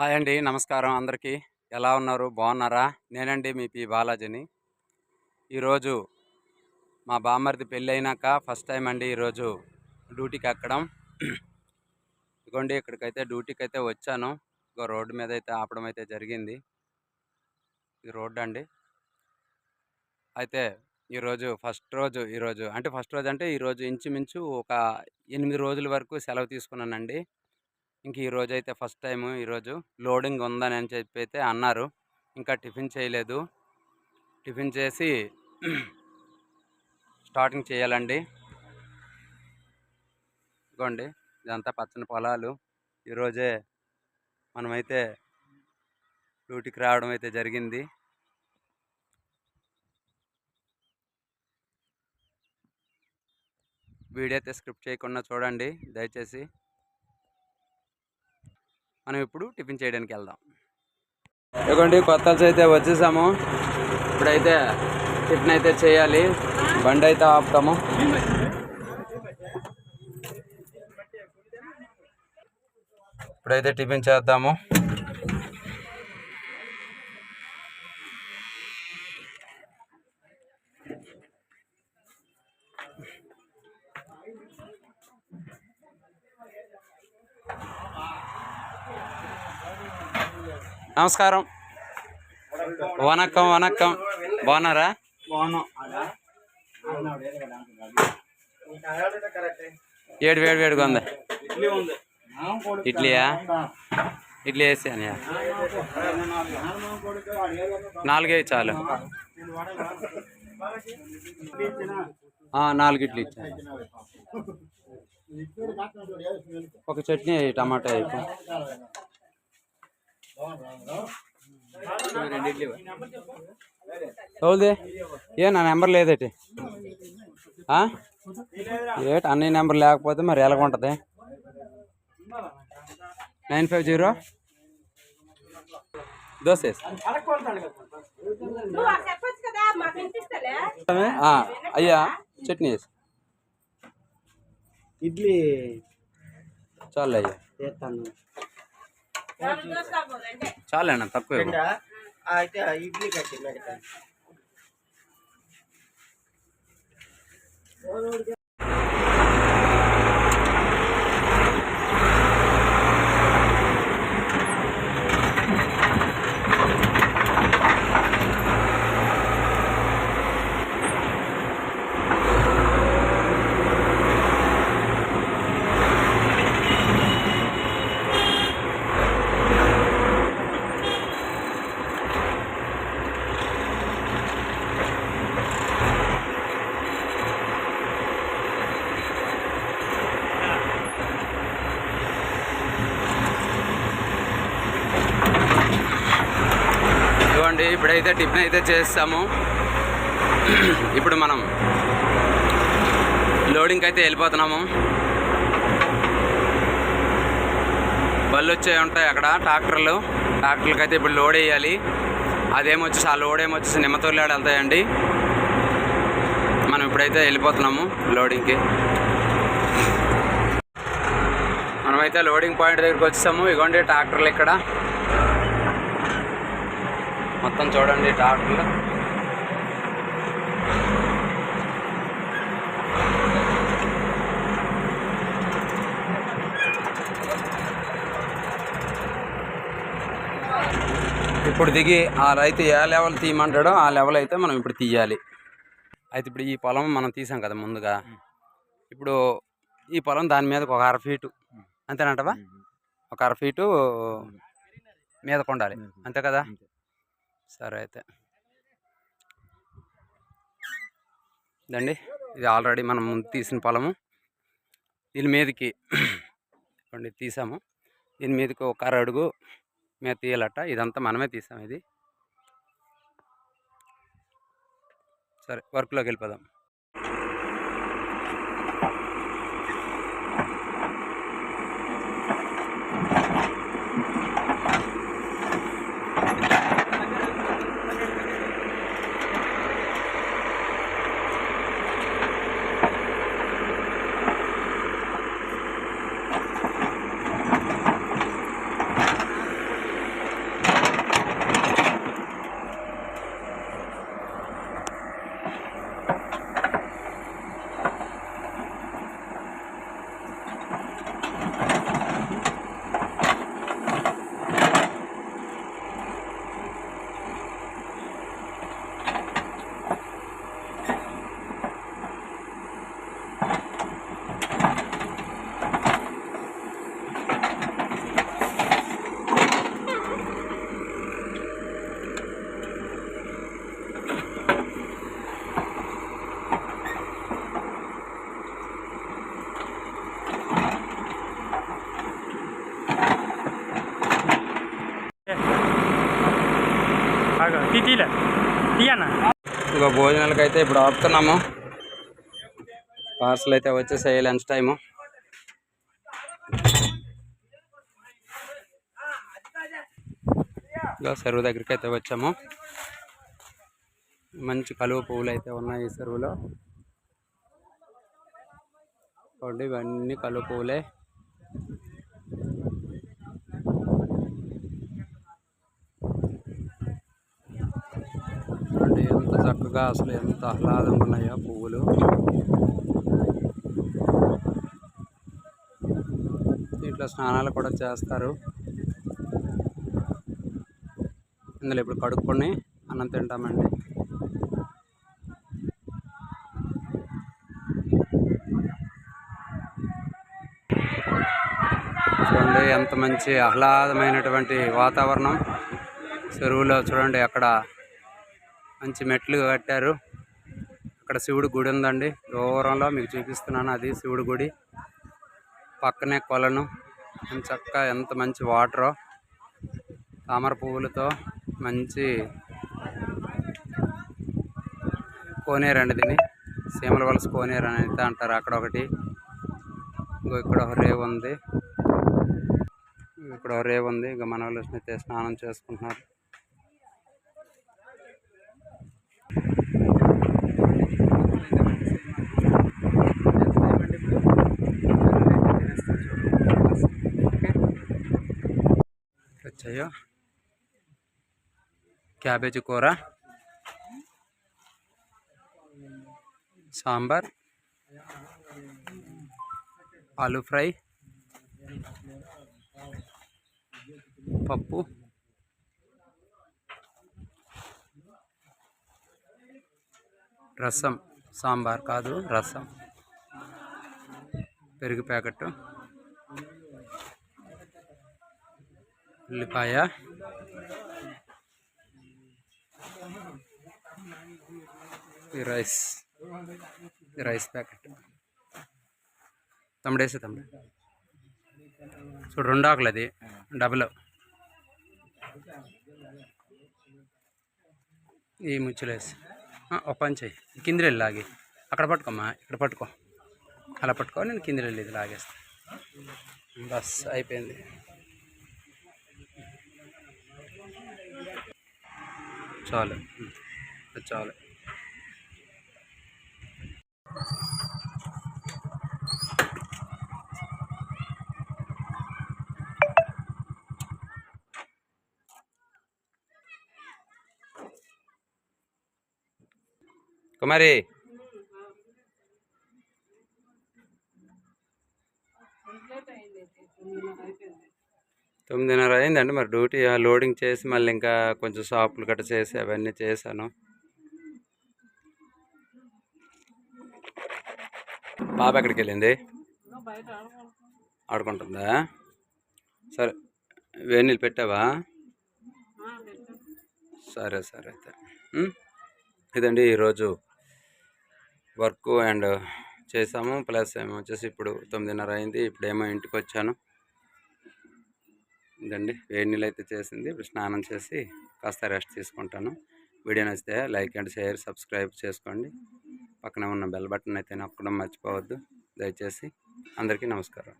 Hi అండి. నమస్కారం అందరికీ. ఎలా ఉన్నారు? బాగున్నారా? నేనండి మీ పి. బాలాజీని. ఈరోజు మా బామ్మర్ది పెళ్ళి అయినాక ఫస్ట్ టైం అండి ఈరోజు డ్యూటీకి ఎక్కడం. ఇదిగోండి ఇక్కడికైతే డ్యూటీకి అయితే వచ్చాను. ఇగో రోడ్డు మీద అయితే ఆపడం అయితే జరిగింది. ఇది రోడ్డు అండి. అయితే ఈరోజు ఫస్ట్ రోజు ఈరోజు అంటే ఫస్ట్ రోజు అంటే ఈరోజు ఇంచుమించు ఒక ఎనిమిది రోజుల వరకు సెలవు తీసుకున్నానండి. ఇంక ఈరోజు అయితే ఫస్ట్ టైం ఈరోజు లోడింగ్ ఉందని అని చెప్పి అయితే అన్నారు. ఇంకా టిఫిన్ చేయలేదు. టిఫిన్ చేసి స్టార్టింగ్ చేయాలండి. ఇదిగోండి ఇదంతా పచ్చని పొలాలు. ఈరోజే మనమైతే డ్యూటీకి రావడం అయితే జరిగింది. వీడియో అయితే స్క్రిప్ట్ చేయకుండా చూడండి దయచేసి. మనం ఇప్పుడు టిఫిన్ చేయడానికి వెళ్దాం. ఇదిగోండి కొత్త అయితే వచ్చేసాము. ఇప్పుడైతే టిఫిన్ అయితే చేయాలి. బండి అయితే ఆపుతాము. ఇప్పుడైతే టిఫిన్ చేద్దాము. నమస్కారం. వనక్కం వనక్కం. బాగున్నారా? ఏడు వేడు వేడుగా ఉంది. ఇడ్లీయా? ఇడ్లీ వేసి అని నాలుగే చాలు. ఆ, నాలుగు ఇడ్లీ ఇచ్చాను. ఒక చట్నీ టమాటా అయిపో అవుదే ఏ నా నెంబర్ లేదేటి? ఏటి అన్ని నెంబర్ లేకపోతే మరి ఎలాగుంటుంది నైన్ ఫైవ్ జీరో? దోశ అయ్యా చట్నీ వేసి. ఇడ్లీ చాలు అయ్యా చేస్తాను నాలుగు దోశ కాబోదంటే చాలు అన్న తక్కువ. అయితే ఇడ్లీ కట్టి ఇదిగోండి ఇప్పుడైతే టిఫిన్ అయితే చేస్తాము. ఇప్పుడు మనం లోడింగ్కి అయితే వెళ్ళిపోతున్నాము. బళ్ళు వచ్చే ఉంటాయి అక్కడ ట్రాక్టర్లు. ట్రాక్టర్లకి అయితే ఇప్పుడు లోడ్ వేయాలి. అదేమొచ్చేసి ఆ లోడ్ ఏమొచ్చేసి నిమ్మతోలాడు వెళ్తాయండి. మనం ఇప్పుడైతే వెళ్ళిపోతున్నాము లోడింగ్కి. మనమైతే లోడింగ్ పాయింట్ దగ్గరికి వచ్చేసాము ఇగోండి ట్రాక్టర్లు ఇక్కడ. మొత్తం చూడండి ట్రాక్టర్లు ఇప్పుడు దిగి ఆ రైతు ఏ లెవెల్ తీయమంటాడో ఆ లెవెల్ అయితే మనం ఇప్పుడు తీయాలి. అయితే ఇప్పుడు ఈ పొలం మనం తీసాం కదా ముందుగా. ఇప్పుడు ఈ పొలం దాని మీదకి ఒక అర ఫీటు. అంతేనంటవా? ఒక అర ఫీటు మీద కొండాలి అంతే కదా? సరే అయితే. ఇదండి. ఇది ఆల్రెడీ మనం ముందు తీసిన పొలము. దీని మీదకి చూడండి తీసాము. దీని మీదకి ఒక అర అడుగు మీద తీయాలట. ఇదంతా మనమే తీసాం ఇది. సరే వర్క్లోకి వెళ్ళిపోదాం. తీలే తీయన్న ఇదిగో భోజనాలకు అయితే ఇప్పుడు ఆపుతున్నాము. పార్సల్ అయితే వచ్చేసాయి లంచ్ టైము. ఇలా చెరువు దగ్గరికి అయితే వచ్చాము. మంచి కలువ పువ్వులు అయితే ఉన్నాయి ఈ చెరువులో చూడండి ఇవన్నీ కలువ పువ్వులే చూడండి ఎంత చక్కగా అసలు ఎంత ఆహ్లాదంగా ఉన్నాయో పువ్వులు. దీంట్లో స్నానాలు కూడా చేస్తారు. ఇందులో ఇప్పుడు కడుక్కొని అన్నం తింటామండి. చూడండి ఎంత మంచి ఆహ్లాదమైనటువంటి వాతావరణం. చెరువులో చూడండి అక్కడ మంచి మెట్లు కట్టారు. అక్కడ శివుడి గుడి ఉందండి. దూరంలో మీకు చూపిస్తున్నాను. అది శివుడి గుడి. పక్కనే కొలను. చక్కగా ఎంత మంచి వాటర్. తామర పువ్వులతో మంచి కోనేరు అండి దీన్ని. సీమల వలస కోనేరు అని అయితే అంటారు. అక్కడ ఒకటి. ఇంకో ఇక్కడ ఒక రేవు ఉంది. ఇక్కడ ఒక రేవు ఉంది. ఇక మన వాళ్ళు అయితే స్నానం చేసుకుంటున్నారు. వచ్చాయో క్యాబేజీ కూర సాంబార్ ఆలు ఫ్రై పప్పు రసం సాంబార్ కాదు రసం. పెరుగు ప్యాకెట్ ఉల్లిపాయ. Rice rice packet. తమ్ముడేసే తమ్ముడు. చూడు రెండు ఆకులు అది. డబుల్. ఈ ముచ్చులేసి ఒక పని చెయ్యి. కింది వెళ్ళి లాగి. అక్కడ పట్టుకోమ్మా ఇక్కడ పట్టుకో. అలా పట్టుకో నేను కింద వెళ్ళి ఇది లాగేస్తాను బస్ అయిపోయింది. చాలు. చాలు. కుమారి. తొమ్మిదిన్నర అయిందండి. మరి డ్యూటీ లోడింగ్ చేసి మళ్ళీ ఇంకా కొంచెం షాపులు గట్ట చేసి అవన్నీ చేశాను. పాప ఎక్కడికి వెళ్ళింది? ఆడుకుంటుందా? సరే వేడి నీళ్ళు పెట్టావా? సరే సరే అయితే. ఇదండి ఈరోజు వర్క్ అండ్ చేసాము. ప్లస్ ఏమో వచ్చేసి ఇప్పుడు తొమ్మిదిన్నర అయింది. ఇప్పుడేమో ఇంటికి వచ్చాను. ఇదండి వేడి నీళ్ళు అయితే చేసింది. ఇప్పుడు స్నానం చేసి కాస్త రెస్ట్ తీసుకుంటాను. వీడియో నచ్చితే లైక్ అండ్ షేర్ సబ్స్క్రైబ్ చేసుకోండి. పక్కనే ఉన్న బెల్ బటన్ అయితే నొక్కడం మర్చిపోవద్దు. దయచేసి అందరికీ నమస్కారం.